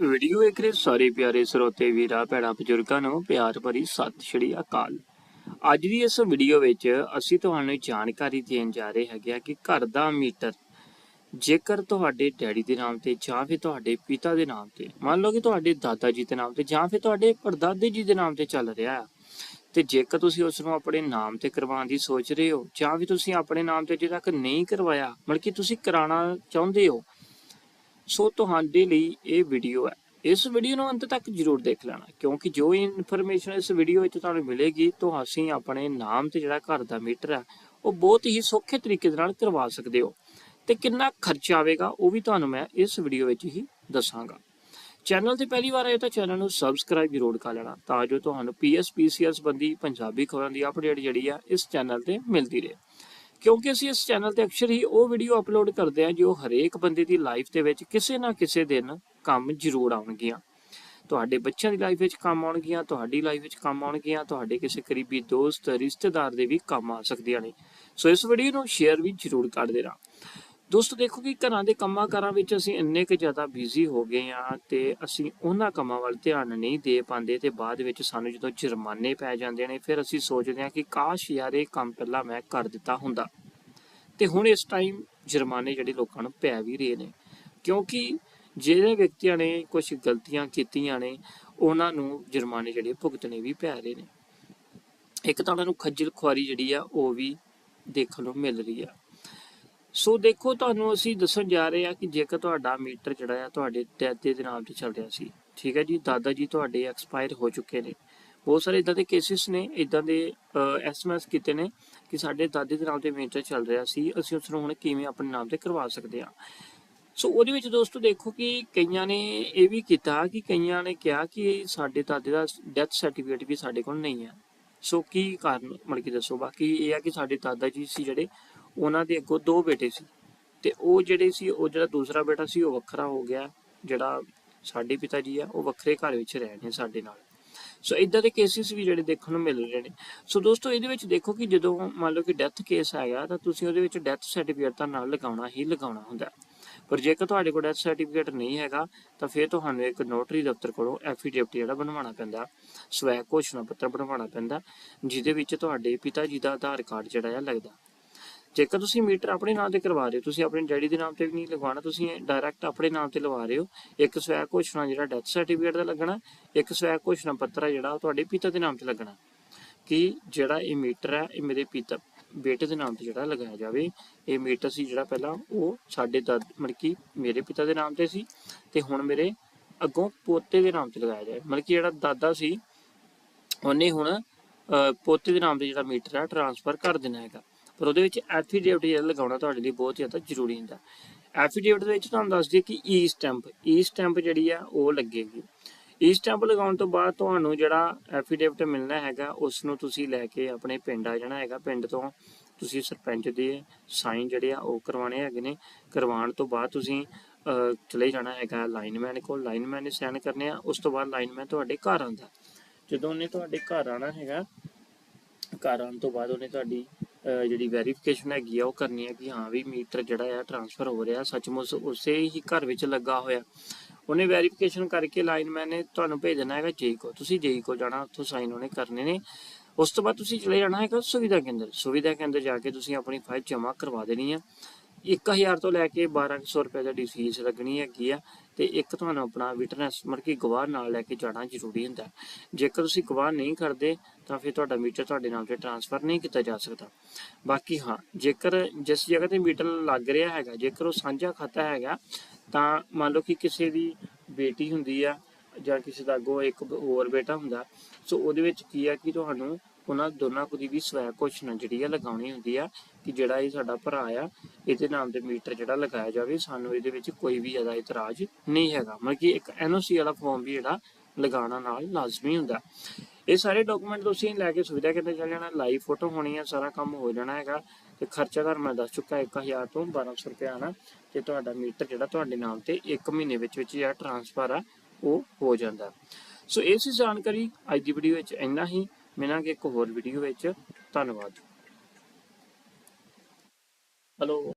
Video ਵੇਖ ਰਹੇ ਸਾਰੇ ਪਿਆਰੇ ਸਰੋਤੇ, ਵੀਰਾਂ, ਭੈਣਾਂ, ਬਜ਼ੁਰਗਾਂ ਨੂੰ ਪਿਆਰ ਭਰੀ ਸਤਿ ਸ਼੍ਰੀ ਅਕਾਲ। ਅੱਜ ਦੀ ਇਸ ਵੀਡੀਓ ਵਿੱਚ ਅਸੀਂ ਤੁਹਾਨੂੰ ਜਾਣਕਾਰੀ ਦੇਣ ਜਾ ਰਹੇ ਹੈਗੇ ਆ ਕਿ ਘਰ ਦਾ ਮੀਟਰ, ਜੇਕਰ ਤੁਹਾਡੇ ਡੈਡੀ ਦੇ ਨਾਮ ਤੇ ਜਾਂ ਫਿਰ ਤੁਹਾਡੇ ਪਿਤਾ ਦੇ ਨਾਮ ਤੇ, ਮੰਨ ਲਓ ਕਿ ਤੁਹਾਡੇ ਦਾਦਾ ਜੀ ਦੇ ਨਾਮ ਤੇ ਜਾਂ ਫਿਰ ਤੁਹਾਡੇ ਪੜਦਾਦੇ ਜੀ ਦੇ ਨਾਮ ਤੇ ਚੱਲ ਰਿਹਾ ਆ ਤੇ ਜੇਕਰ ਤੁਸੀਂ ਉਸ ਨੂੰ ਆਪਣੇ ਨਾਮ ਤੇ ਕਰਵਾਉਣ ਦੀ ਸੋਚ ਰਹੇ ਹੋ ਜਾਂ ਵੀ ਤੁਸੀਂ ਆਪਣੇ ਨਾਮ ਤੇ ਅਜੇ ਤੱਕ ਨਹੀਂ ਕਰਵਾਇਆ ਬਲਕਿ ਤੁਸੀਂ ਕਰਾਉਣਾ ਚਾਹੁੰਦੇ ਹੋ ਸੋ ਤੁਹਾਡੇ ਲਈ ਇਹ ਵੀਡੀਓ ਹੈ। ਇਸ ਵੀਡੀਓ ਨੂੰ ਅੰਤ ਤੱਕ ਜਰੂਰ ਦੇਖ ਲੈਣਾ, ਕਿਉਂਕਿ ਜੋ ਇਨਫੋਰਮੇਸ਼ਨ ਇਸ ਵੀਡੀਓ ਵਿੱਚ ਤੁਹਾਨੂੰ ਮਿਲੇਗੀ, ਤਾਂ ਆਪਣੇ ਨਾਮ ਤੇ ਜਿਹੜਾ ਘਰ ਦਾ ਮੀਟਰ ਹੈ, ਉਹ ਬਹੁਤ ਹੀ ਸੌਖੇ ਤਰੀਕੇ ਦੇ ਨਾਲ ਕਰਵਾ ਸਕਦੇ ਹੋ। ਤੇ ਕਿੰਨਾ ਖਰਚਾ ਆਵੇਗਾ, ਉਹ ਵੀ ਤੁਹਾਨੂੰ ਮੈਂ ਇਸ ਵੀਡੀਓ ਵਿੱਚ ਹੀ ਦੱਸਾਂਗਾ। ਚੈਨਲ ਤੇ ਪਹਿਲੀ ਵਾਰ ਆਏ ਤਾਂ ਚੈਨਲ ਨੂੰ ਸਬਸਕ੍ਰਾਈਬ ਜ਼ਰੂਰ ਕਰ ਲੈਣਾ, ਤਾਂ ਜੋ ਤੁਹਾਨੂੰ ਪੀਐਸਪੀਸੀਐਸ ਸੰਬੰਧੀ ਪੰਜਾਬੀ ਖਬਰਾਂ ਦੀ ਅਪਡੇਟ ਜਿਹੜੀ ਆ, ਇਸ ਚੈਨਲ ਤੇ ਮਿਲਦੀ ਰਹੇ। ਕਿਉਂਕਿ ਅਸੀਂ ਇਸ ਚੈਨਲ ਤੇ ਅਕਸਰ ਹੀ ਉਹ ਵੀਡੀਓ ਅਪਲੋਡ ਕਰਦੇ ਹਾਂ ਜੋ ਹਰੇਕ ਬੰਦੇ ਦੀ ਲਾਈਫ ਦੇ ਵਿੱਚ ਕਿਸੇ ਨਾ ਕਿਸੇ ਦਿਨ ਕੰਮ ਜ਼ਰੂਰ ਆਉਣਗੀਆਂ। ਤੁਹਾਡੇ ਬੱਚਿਆਂ ਦੀ ਲਾਈਫ ਵਿੱਚ ਕੰਮ ਆਉਣਗੀਆਂ, ਤੁਹਾਡੀ ਲਾਈਫ ਵਿੱਚ ਕੰਮ ਆਉਣਗੀਆਂ, ਤੁਹਾਡੇ ਕਿਸੇ ਕਰੀਬੀ ਦੋਸਤ, ਰਿਸ਼ਤੇਦਾਰ ਦੇ ਵੀ ਕੰਮ ਆ ਸਕਦੀਆਂ ਨੇ। ਸੋ ਇਸ ਵੀਡੀਓ ਨੂੰ ਸ਼ੇਅਰ ਵੀ ਜ਼ਰੂਰ ਕਰ ਦੇਣਾ। ਦੋਸਤੋ, ਦੇਖੋ ਕਿ ਘਰਾਂ ਦੇ ਕੰਮਾਂ ਕਾਰਾਂ ਵਿੱਚ ਅਸੀਂ ਇੰਨੇ ਕੁ ਜ਼ਿਆਦਾ ਬਿਜ਼ੀ ਹੋ ਗਏ ਆ ਤੇ ਅਸੀਂ ਉਹਨਾਂ ਕੰਮਾਂ ਵੱਲ ਧਿਆਨ ਨਹੀਂ ਦੇ ਪਾਉਂਦੇ ਤੇ ਬਾਅਦ ਵਿੱਚ ਸਾਨੂੰ ਜਦੋਂ ਜੁਰਮਾਨੇ ਪੈ ਜਾਂਦੇ ਨੇ, ਫਿਰ ਅਸੀਂ ਸੋਚਦੇ ਹਾਂ ਕਿ ਕਾਸ਼ ਯਾਰ ਇਹ ਕੰਮ ਪਹਿਲਾਂ ਮੈਂ ਕਰ ਦਿੱਤਾ ਹੁੰਦਾ। ਤੇ ਹੁਣ ਇਸ ਟਾਈਮ ਜੁਰਮਾਨੇ ਜਿਹੜੇ ਲੋਕਾਂ ਨੂੰ ਪੈ ਵੀ ਰਹੇ ਨੇ, ਕਿਉਂਕਿ ਜਿਹੜੇ ਵਿਅਕਤੀਆਂ ਨੇ ਕੁਝ ਗਲਤੀਆਂ ਕੀਤੀਆਂ ਨੇ, ਉਹਨਾਂ ਨੂੰ ਜੁਰਮਾਨੇ ਜਿਹੜੇ ਭੁਗਤਣੇ ਵੀ ਪੈ ਰਹੇ ਨੇ। ਇੱਕ ਤਾਂ ਉਹਨਾਂ ਨੂੰ ਖੱਜਲ ਖੁਆਰੀ ਜਿਹੜੀ ਆ, ਉਹ ਵੀ ਦੇਖਣ ਨੂੰ ਮਿਲ ਰਹੀ ਆ। ਸੋ ਦੇਖੋ, ਤੁਹਾਨੂੰ ਅਸੀਂ ਦੱਸਣ ਜਾ ਰਹੇ ਹਾਂ ਕਿ ਜੇਕਰ ਤੁਹਾਡਾ ਮੀਟਰ ਜਿਹੜਾ ਆ, ਤੁਹਾਡੇ ਦਾਦੇ ਦੇ ਨਾਮ ਤੇ ਚੱਲ ਰਿਹਾ ਸੀ, ਠੀਕ ਹੈ ਜੀ? ਦਾਦਾ ਜੀ ਤੁਹਾਡੇ ਐਕਸਪਾਇਰ ਹੋ ਚੁੱਕੇ ਨੇ। ਬਹੁਤ ਸਾਰੇ ਇਦਾਂ ਦੇ ਕੇਸਿਸ ਨੇ ਇਦਾਂ ਦੇ ਐਸਐਮਐਸ ਕੀਤੇ ਨੇ ਕਿ ਸਾਡੇ ਦਾਦੇ ਦੇ ਨਾਮ ਤੇ ਮੀਟਰ ਚੱਲ ਰਿਹਾ ਸੀ, ਅਸੀਂ ਉਸ ਨੂੰ ਹੁਣ ਕਿਵੇਂ ਆਪਣੇ ਨਾਮ ਤੇ ਕਰਵਾ ਸਕਦੇ ਹਾਂ। ਸੋ ਉਹਦੇ ਵਿੱਚ ਦੋਸਤੋ ਦੇਖੋ ਕਿ ਕਈਆਂ ਨੇ ਇਹ ਵੀ ਕੀਤਾ ਕਿ ਕਈਆਂ ਨੇ ਕਿਹਾ ਕਿ ਸਾਡੇ ਦਾਦੇ ਦਾ ਡੈਥ ਸਰਟੀਫਿਕੇਟ ਵੀ ਸਾਡੇ ਕੋਲ ਨਹੀਂ ਹੈ। ਸੋ ਕੀ ਕਾਰਨ, ਮਤਲਬ ਕਿ ਦੱਸੋ, ਬਾਕੀ ਇਹ ਆ ਕਿ ਸਾਡੇ ਦਾਦਾ ਜੀ ਸੀ ਜਿਹੜੇ ਉਹਨਾਂ ਦੇ ਅੱਗੋਂ ਦੋ ਬੇਟੇ ਸੀ। ਤੇ ਉਹ ਜਿਹੜੇ ਸੀ, ਉਹ ਜਿਹੜਾ ਦੂਸਰਾ ਬੇਟਾ ਸੀ, ਉਹ ਵੱਖਰਾ ਹੋ ਗਿਆ। ਜਿਹੜਾ ਸਾਡੇ ਪਿਤਾ ਜੀ ਆ, ਉਹ ਵੱਖਰੇ ਘਰ ਵਿੱਚ ਰਹਿ ਰਹੇ ਸਾਡੇ ਨਾਲ। ਸੋ ਇਦਾਂ ਦੇ ਕੇਸਿਸ ਵੀ ਜਿਹੜੇ ਦੇਖਣ ਨੂੰ ਮਿਲ ਰਹੇ ਨੇ। ਸੋ ਦੋਸਤੋ, ਇਹਦੇ ਵਿੱਚ ਦੇਖੋ ਕਿ ਜਦੋਂ ਮੰਨ ਲਓ ਕਿ ਡੈਥ ਕੇਸ ਹੈਗਾ ਤਾਂ ਤੁਸੀਂ ਉਹਦੇ ਵਿੱਚ ਡੈਥ ਸਰਟੀਫਿਕੇਟ ਤਾਂ ਨਾਲ ਲਗਾਉਣਾ ਹੀ ਲਗਾਉਣਾ ਹੁੰਦਾ। ਪਰ ਜੇਕਰ ਤੁਹਾਡੇ ਕੋਲ ਡੈਥ ਸਰਟੀਫਿਕੇਟ ਨਹੀਂ ਹੈਗਾ, ਤਾਂ ਫਿਰ ਤੁਹਾਨੂੰ ਇੱਕ ਨੋਟਰੀ ਦਫ਼ਤਰ ਕੋਲੋਂ ਐਫੀਡੇਵਿਟ ਜਿਹੜਾ ਬਣਵਾਉਣਾ ਪੈਂਦਾ। ਸਵੈ ਘੋਸ਼ਣਾ ਪੱਤਰ ਬਣਵਾਉਣਾ ਪੈਂਦਾ, ਜਿਹਦੇ ਵਿੱਚ ਤੁਹਾਡੇ ਪਿਤਾ ਜੀ ਦਾ ਆਧਾਰ ਕਾਰਡ ਜਿਹੜਾ ਆ ਲੱਗਦਾ। ਜੇਕਰ ਤੁਸੀਂ ਮੀਟਰ ਆਪਣੇ ਨਾਮ ਤੇ ਕਰਵਾ ਰਹੇ ਹੋ, ਤੁਸੀਂ ਆਪਣੇ ਡੈਡੀ ਦੇ ਨਾਮ ਤੇ ਵੀ ਨਹੀਂ ਲਗਵਾਉਣਾ, ਤੁਸੀਂ ਡਾਇਰੈਕਟ ਆਪਣੇ ਨਾਮ ਤੇ ਲਵਾ ਰਹੇ ਹੋ। ਇੱਕ ਸਵੈ ਘੋਸ਼ਣਾ ਜਿਹੜਾ ਡੈਥ ਸਰਟੀਫਿਕੇਟ ਦਾ ਲੱਗਣਾ, ਇੱਕ ਸਵੈ ਘੋਸ਼ਣਾ ਪੱਤਰ ਆ ਜਿਹੜਾ ਤੁਹਾਡੇ ਪਿਤਾ ਦੇ ਨਾਮ ਤੇ ਲੱਗਣਾ। ਕਿ ਜਿਹੜਾ ਇਹ ਮੀਟਰ ਹੈ, ਇਹ ਮੇਰੇ ਪਿਤਾ, ਬੇਟੇ ਦੇ ਨਾਮ ਤੇ ਜਿਹੜਾ ਲਗਾਇਆ ਜਾਵੇ, ਇਹ ਮੀਟਰ ਸੀ ਜਿਹੜਾ ਪਹਿਲਾਂ ਉਹ ਸਾਡੇ ਦਾਦ, ਮਤਲਬ ਕਿ ਮੇਰੇ ਪਿਤਾ ਦੇ ਨਾਮ ਤੇ ਸੀ ਤੇ ਹੁਣ ਮੇਰੇ ਅੱਗੋਂ ਪੋਤੇ ਦੇ ਨਾਮ ਤੇ ਲਗਾਇਆ ਜਾਵੇ ਮਤਲਬ ਜਿਹੜਾ ਦਾਦਾ ਸੀ, ਉਹਨੇ ਹੁਣ ਪੋਤੇ ਦੇ ਨਾਮ ਤੇ ਜਿਹੜਾ ਮੀਟਰ ਹੈ ਟ੍ਰਾਂਸਫਰ ਕਰ ਦੇਣਾ ਹੈਗਾ। ਪਰ ਉਹਦੇ ਵਿੱਚ ਐਫੀਡੇਵਿਟ ਜਿਹੜਾ ਲਗਾਉਣਾ ਤੁਹਾਡੇ ਲਈ ਬਹੁਤ ਜ਼ਿਆਦਾ ਜ਼ਰੂਰੀ ਹੁੰਦਾ। ਐਫੀਡੇਵਿਟ ਦੇ ਵਿੱਚ ਤੁਹਾਨੂੰ ਦੱਸ ਦਈਏ ਕਿ ਈ ਸਟੈਂਪ ਈ ਸਟੈਂਪ ਜਿਹੜੀ ਆ ਉਹ ਲੱਗੇਗੀ। ਈ ਸਟੈਂਪ ਲਗਾਉਣ ਤੋਂ ਬਾਅਦ ਤੁਹਾਨੂੰ ਜਿਹੜਾ ਐਫੀਡੇਵਿਟ ਮਿਲਣਾ ਹੈਗਾ, ਉਸ ਨੂੰ ਤੁਸੀਂ ਲੈ ਕੇ ਆਪਣੇ ਪਿੰਡ ਆ ਜਾਣਾ ਹੈਗਾ। ਪਿੰਡ ਤੋਂ ਤੁਸੀਂ ਸਰਪੰਚ ਦੇ ਸਾਈਨ ਜਿਹੜੇ ਆ ਉਹ ਕਰਵਾਉਣੇ ਹੈਗੇ ਨੇ। ਕਰਵਾਉਣ ਤੋਂ ਬਾਅਦ ਤੁਸੀਂ ਚਲੇ ਜਾਣਾ ਹੈਗਾ ਲਾਈਨਮੈਨ ਕੋਲ। ਲਾਈਨਮੈਨ ਨੇ ਸਾਈਨ ਕਰਨੇ ਆ, ਉਸ ਤੋਂ ਬਾਅਦ ਲਾਈਨਮੈਨ ਤੁਹਾਡੇ ਘਰ ਆਉਂਦਾ। ਜਦੋਂ ਉਹਨੇ ਤੁਹਾਡੇ ਘਰ ਆਣਾ ਹੈਗਾ, ਘਰ ਆਉਣ ਤੋਂ ਬਾਅਦ ਉਹਨੇ ਤੁਹਾਡੀ ਜਿਹੜੀ ਵੈਰੀਫਿਕੇਸ਼ਨ ਹੈਗੀ ਆ, ਉਹ ਕਰਨੀ ਹੈ ਕਿ ਹਾਂ ਵੀ ਮੀਟਰ ਜਿਹੜਾ ਆ ਟ੍ਰਾਂਸਫਰ ਹੋ ਰਿਹਾ, ਸੱਚਮੁੱਚ ਉਸੇ ਹੀ ਘਰ ਵਿੱਚ ਲੱਗਾ ਹੋਇਆ। ਉਹਨੇ ਵੈਰੀਫਿਕੇਸ਼ਨ ਕਰਕੇ ਲਾਈਨਮੈਨ ਨੇ ਤੁਹਾਨੂੰ ਭੇਜ ਦੇਣਾ ਹੈਗਾ ਜੇਈ ਕੋ ਤੁਸੀਂ ਜੇਈ ਕੋ ਜਾਣਾ, ਉੱਥੋਂ ਸਾਈਨ ਉਹਨੇ ਕਰਨੇ ਨੇ। ਉਸ ਤੋਂ ਬਾਅਦ ਤੁਸੀਂ ਚਲੇ ਜਾਣਾ ਹੈਗਾ ਸੁਵਿਧਾ ਕੇਂਦਰ। ਸੁਵਿਧਾ ਕੇਂਦਰ ਜਾ ਕੇ ਤੁਸੀਂ ਆਪਣੀ ਫਾਈਲ ਜਮ੍ਹਾਂ ਕਰਵਾ ਦੇਣੀ ਆ। 1000 ਤੋਂ ਲੈ ਕੇ 1200 ਰੁਪਏ ਦਾ ਫੀਸ ਲੱਗਣੀ ਹੈਗੀ ਆ ਤੇ ਇੱਕ ਤੁਹਾਨੂੰ ਆਪਣਾ ਵਿਟਨੈਸ, ਮਤਲਬ ਕਿ ਗਵਾਹ ਨਾਲ ਲੈ ਕੇ ਜਾਣਾ ਜ਼ਰੂਰੀ ਹੁੰਦਾ ਜੇਕਰ ਤੁਸੀਂ ਗਵਾਹ ਨਹੀਂ ਕਰਦੇ, ਤਾਂ ਫਿਰ ਤੁਹਾਡਾ ਮੀਟਰ ਤੁਹਾਡੇ ਨਾਮ ਤੇ ਟ੍ਰਾਂਸਫਰ ਨਹੀਂ ਕੀਤਾ ਜਾ ਸਕਦਾ। ਬਾਕੀ ਹਾਂ, ਜੇਕਰ ਜਿਸ ਜਗ੍ਹਾ ਤੇ ਮੀਟਰ ਲੱਗ ਰਿਹਾ ਹੈਗਾ, ਜੇਕਰ ਉਹ ਸਾਂਝਾ ਖਾਤਾ ਹੈਗਾ, ਤਾਂ ਮੰਨ ਲਓ ਕਿ ਕਿਸੇ ਦੀ ਬੇਟੀ ਹੁੰਦੀ ਆ ਜਾਂ ਕਿਸੇ ਦਾ ਅੱਗੋਂ ਇੱਕ ਹੋਰ ਬੇਟਾ ਹੁੰਦਾ, ਸੋ ਉਹਦੇ ਵਿੱਚ ਕੀ ਆ ਕਿ ਤੁਹਾਨੂੰ ਉਹਨਾਂ ਦੋਨਾਂ ਕੋ ਵੀ ਸਵੈ ਘੋਸ਼ਣਾ ਜਿਹੜੀ ਆ ਲਗਾਉਣੀ ਹੁੰਦੀ ਆ ਕਿ ਜਿਹੜਾ ਇਹ ਸਾਡਾ ਭਰਾ ਆ, ਇਹਦੇ ਨਾਮ ਤੇ ਮੀਟਰ ਜਿਹੜਾ ਲਗਾਇਆ ਜਾਵੇ, ਸਾਨੂੰ ਇਹਦੇ ਵਿੱਚ ਕੋਈ ਵੀ ਜ਼ਿਆਦਾ ਇਤਰਾਜ਼ ਨਹੀਂ ਹੈਗਾ। ਮਤਲਬ ਕਿ ਇੱਕ ਐਨਓਸੀ ਵਾਲਾ ਫਾਰਮ ਵੀ ਜਿਹੜਾ ਲਗਾਉਣਾ ਨਾਲ ਲਾਜ਼ਮੀ ਹੁੰਦਾ। ਇਹ ਸਾਰੇ ਡਾਕੂਮੈਂਟ ਤੁਸੀਂ ਲੈ ਕੇ ਸੁਵਿਧਾ ਕੇਂਦਰ ਚੱਲ ਜਾਣਾ ਲਾਈਵ ਫੋਟੋ ਹੋਣੀ ਆ, ਸਾਰਾ ਕੰਮ ਹੋ ਜਾਣਾ ਹੈਗਾ ਤੇ ਖਰਚਾ ਘਰ ਮੈਂ ਦੱਸ ਚੁੱਕਾ 1000 ਤੋਂ 1200 ਰੁਪਏ ਆਣਾ ਤੇ ਤੁਹਾਡਾ ਮੀਟਰ ਜਿਹੜਾ ਤੁਹਾਡੇ ਨਾਮ ਤੇ 1 ਮਹੀਨੇ ਵਿੱਚ ਵਿੱਚ ਜਿਹੜਾ ਟ੍ਰਾਂਸਫਰ ਆ, ਉਹ ਹੋ ਜਾਂਦਾ। ਸੋ ਇਹ ਸੀ ਜਾਣਕਾਰੀ ਅੱਜ ਦੀ ਵੀਡੀਓ ਵਿੱਚ ਇੰਨਾ ਹੀ। ਮਿਲਾਂਗੇ ਇੱਕ ਹੋਰ ਵੀਡੀਓ ਵਿੱਚ। ਧੰਨਵਾਦ। ਹਲੋ